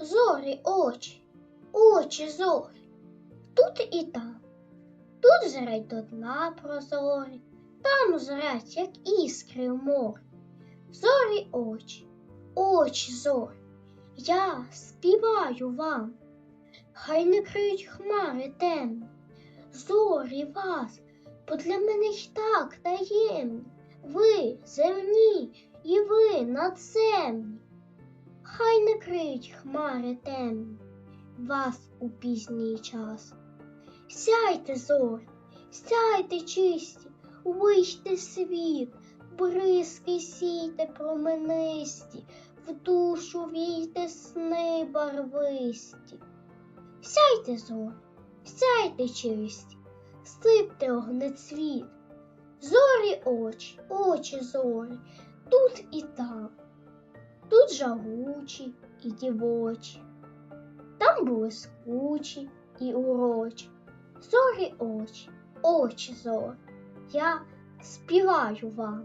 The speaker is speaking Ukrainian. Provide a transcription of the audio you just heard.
зорі очі, очі зорі, тут і там. Тут зрять до дна прозорі, там зрять, як іскри в морі. Зорі очі, очі зорі, я співаю вам. Хай не криють хмари темні, зорі вас, бо для мене й так таємні. Ви земні і ви надземні. Не криють хмари темні, вас у пізній час. Сяйте зорі, сяйте чисті, вийте світ, бризки сійте променисті, в душу війте сни барвисті. Сяйте зорі, сяйте чисті, сипте огнецвіт, зорі очі, очі зорі, тут і там, тут жагучі і дівочі, там блискучі і урочі, зорі очі, очі зорі, я співаю вам.